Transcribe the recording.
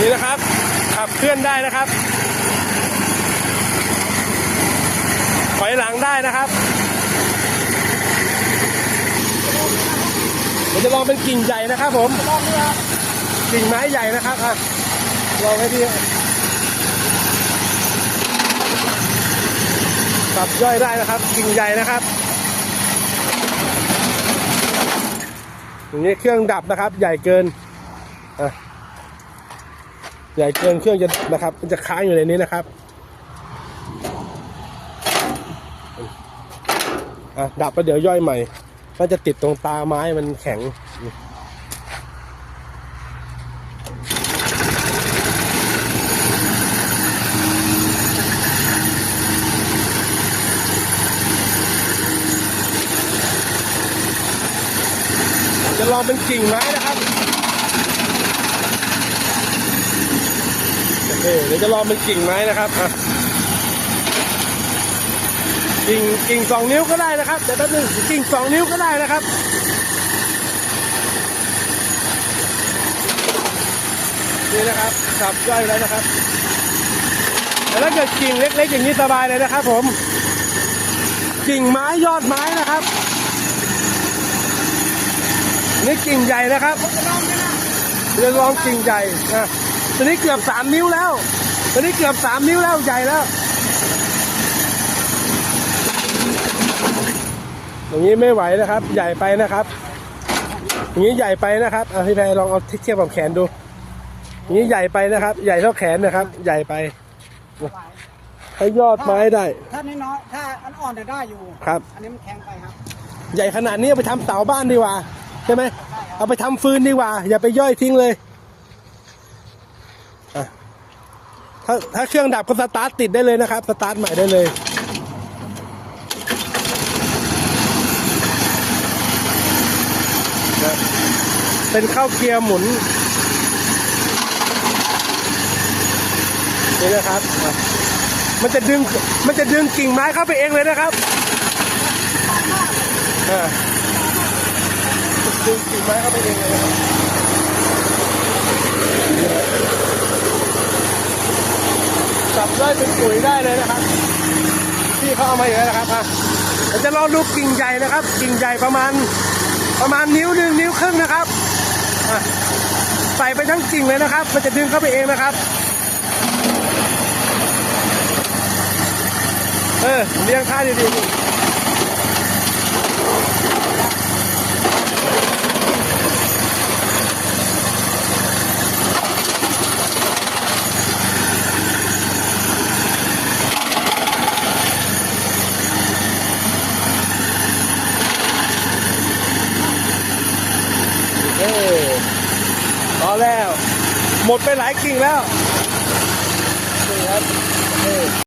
นี่นะครับ ขับเคลื่อนได้นะครับถอยหลังได้นะครับเดี๋ยวจะลองเป็นกิ่งใหญ่นะครับ ผมกิ่งไม้ใหญ่นะครับอะลองให้ดีปรับย่อยได้นะครับ กิ่งใหญ่นะครับอย่างนี้เครื่องดับนะครับ ใหญ่เกินอะ ใหญ่เกินเครื่องจะนะครับ มันจะค้างอยู่ในนี้นะครับอะดับแล้วเดี๋ยวย่อยใหม่น่าจะติดตรงตาไม้มันแข็งจะลองเป็นกิ่งไม้นะครับโอ เคเดี๋ยวจะลองเป็นกิ่งไม้นะครับกิ่งกิ่งสองนิ้วก็ได้นะครับเดี๋ยวแป๊บนึงกิ่งสองนิ้วก็ได้นะครับนี่นะครับสับย่อยแล้วนะครับแต่ถ้าเกิดกิ่งเล็กๆอย่างนี้สบายเลยนะครับ ผม กิ่งไม้ยอดไม้นะครับนี่กิ่งใหญ่นะครับจะลองกิ่งใหญ่นะ ตอนนี้เกือบสามนิ้วแล้วตอนนี้เกือบสามนิ้วแล้วใหญ่แล้ว อย่างนี้ไม่ไหวนะครับ ใหญ่ไปนะครับ อย่างนี้ใหญ่ไปนะครับเอาพี่แพรลองเอาเทียบกับแขนดู อย่างนี้ใหญ่ไปนะครับ ใหญ่เท่าแขนนะครับ ใหญ่ไปให้ยอดไม้ได้ ถ้าน้อยๆถ้าอันอ่อนจะได้อยู่ ครับ อันนี้มันแข็งไปครับ ใหญ่ขนาดนี้เอาไปทำเสาบ้านดีกว่า ใช่ไหม เอาไปทำฟืนดีกว่า อย่าไปย่อยทิ้งเลยอะ ถ้าถ้าเครื่องดับก็สตาร์ทติดได้เลยนะครับ สตาร์ทใหม่ได้เลยเป็นเข้าเกียร์หมุน นี่นะครับ มันจะดึง มันจะดึงกิ่งไม้เข้าไปเองเลยนะครับอ่าดึงกิ่งไม้เข้าไปเองเลยนะครับสับ ได้เป็นปุ๋ยได้เลยนะครับที่เขาเอามาอย่างนี้นะครับอะเราจะลองดูกิ่งใหญ่นะครับ กิ่งใหญ่ประมาณ ประมาณนิ้วหนึ่งนิ้วครึ่งนะครับใส่ไปทั้งกิ่งเลยนะครับ มันจะดึงเข้าไปเองนะครับ เออเลี้ยงท่าดีๆ อแล้ว หมดไปหลายกิ่งแล้วนี่ครับ